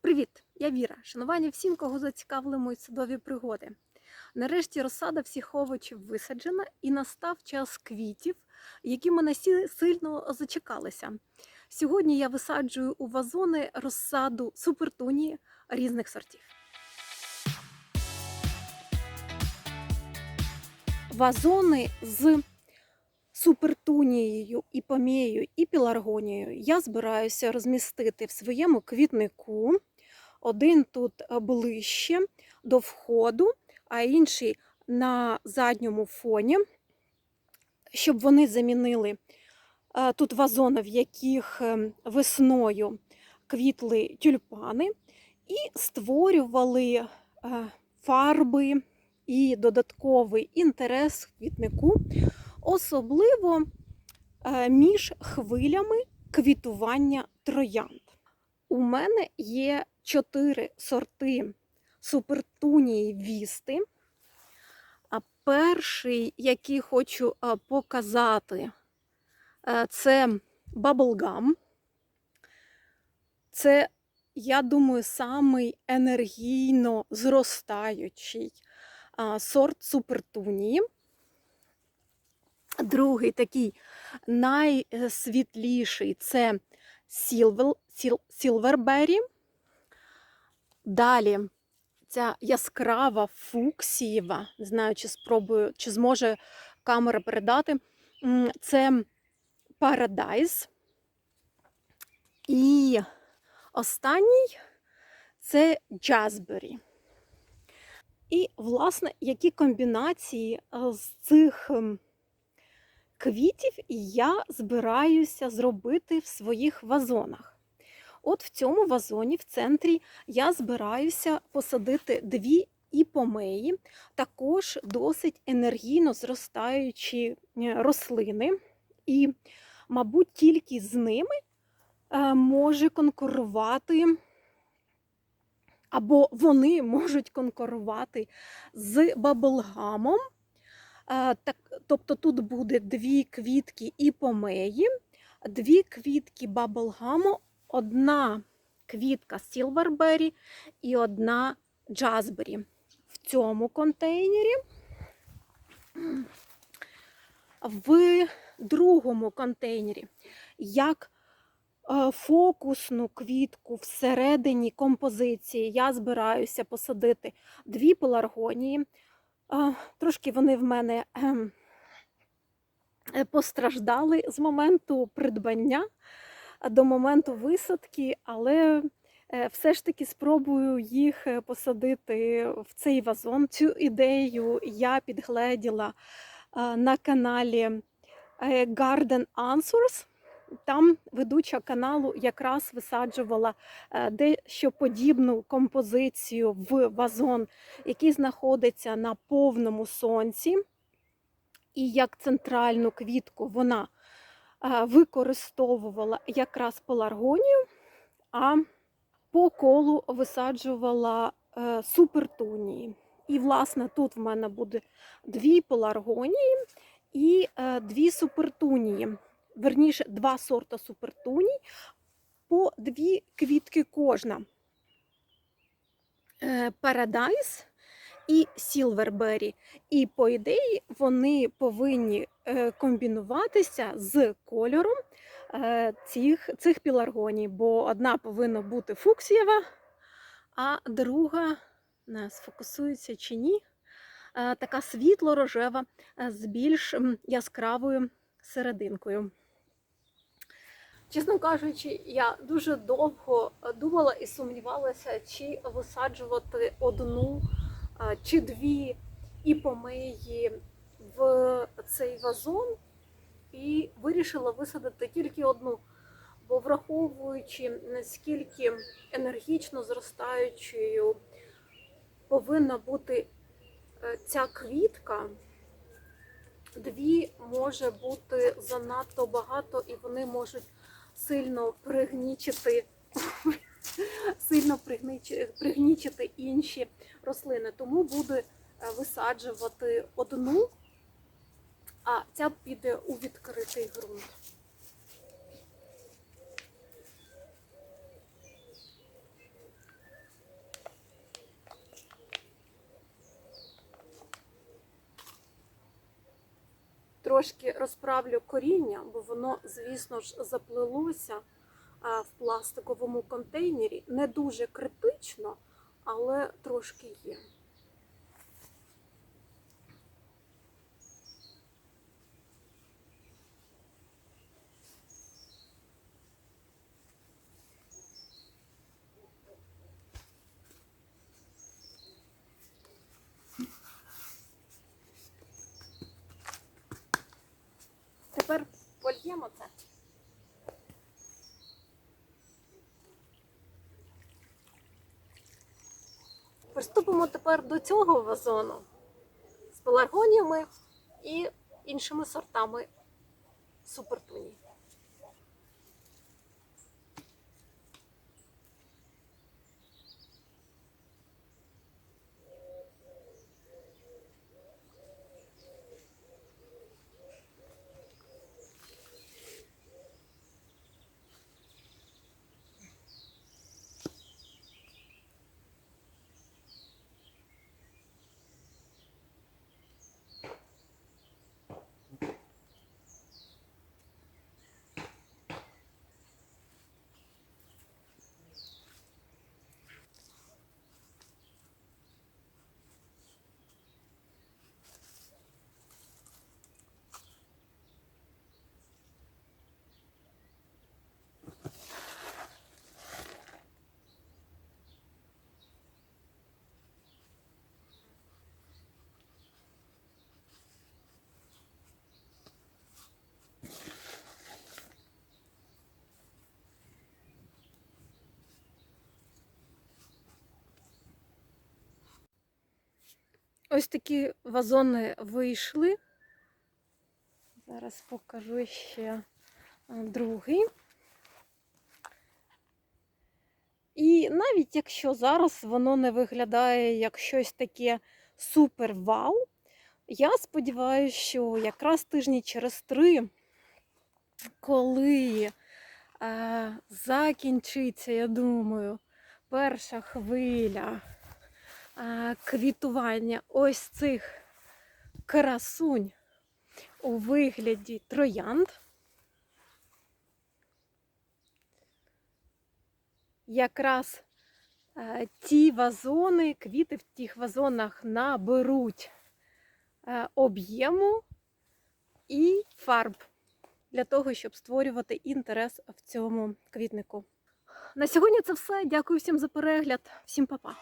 Привіт! Я Віра. Шанування всім, кого зацікавили мої садові пригоди. Нарешті розсада всіх овочів висаджена і настав час квітів, які мене сильно зачекалися. Сьогодні я висаджую у вазони розсаду супертунії різних сортів. Вазони з супертунією, і помією, і піларгонією я збираюся розмістити в своєму квітнику. Один тут е, ближче до входу, а інший на задньому фоні, щоб вони замінили е, тут вазони, в яких е, весною квітли тюльпани, і створювали фарби і додатковий інтерес квітнику, особливо між хвилями квітування троянд. У мене є чотири сорти супертунії вісти. А перший, який хочу е, показати, е, це Bubblegum. Це, я думаю, самий енергійно зростаючий сорт супертунії. Другий такий найсвітліший це Silverberry. Далі ця яскрава фуксієва, не знаю, чи спробую, чи зможе камера передати. Це Paradise. І останній це Jazzberry. І, власне, які комбінації е, з цих ем, квітів я збираюся зробити в своїх вазонах. От в цьому вазоні в центрі я збираюся посадити дві іпомеї, також досить енергійно зростаючі е, рослини. І, мабуть, тільки з ними е, може конкурувати, або вони можуть конкурувати з баблгамом. Е, тобто тут буде дві квітки іпомеї, дві квітки баблгаму, одна квітка Silverberry і одна Jazzberry. В цьому контейнері. В другому контейнері як е, фокусну квітку всередині композиції я збираюся посадити дві пеларгонії. Е, Трошки вони в мене ем, е, постраждали з моменту придбання до моменту висадки, але е, все ж таки спробую їх е, посадити в цей вазон. Цю ідею я підгледіла е, на каналі Garden Answers. Там ведуча каналу якраз висаджувала дещо подібну композицію в вазон, який знаходиться на повному сонці. І як центральну квітку вона використовувала якраз пеларгонію, а по колу висаджувала е, супертунії. І, власне, тут в мене буде дві пеларгонії і е, дві супертунії. Верніше, два сорта супертуній, по дві квітки кожна. Е, Paradise і Silverberry. І, по ідеї, вони повинні комбінуватися з кольором е, цих, цих піларгоній, бо одна повинна бути фуксієва, а друга не сфокусується чи ні. е, Така світло-рожева е, з більш яскравою серединкою. Чесно кажучи, я дуже довго е, думала і сумнівалася, чи висаджувати одну е, чи дві іпомеї в цей вазон, і вирішила висадити тільки одну. Бо враховуючи наскільки енергічно зростаючою повинна бути е, ця квітка, дві може бути занадто багато, і вони можуть сильно пригнічити, сильно пригнічити, інші рослини. Тому буду е, висаджувати одну, а ця піде у відкритий ґрунт. Трошки розправлю коріння, бо воно, звісно ж, заплилося в пластиковому контейнері. Не дуже критично, але трошки є. Польємо це. Приступимо тепер до цього вазону з пеларгоніями і іншими сортами супертуні. Ось такі вазони вийшли. Зараз покажу ще другий. І навіть якщо зараз воно не виглядає як щось таке супер вау, я сподіваюся, що якраз тижні через три, коли е, закінчиться, я думаю, перша хвиля квітування ось цих красунь у вигляді троянд. Якраз е, ті вазони, квіти в тих вазонах наберуть е, об'єму і фарб для того, щоб створювати інтерес в цьому квітнику. На сьогодні це все. Дякую всім за перегляд. Всім па-па!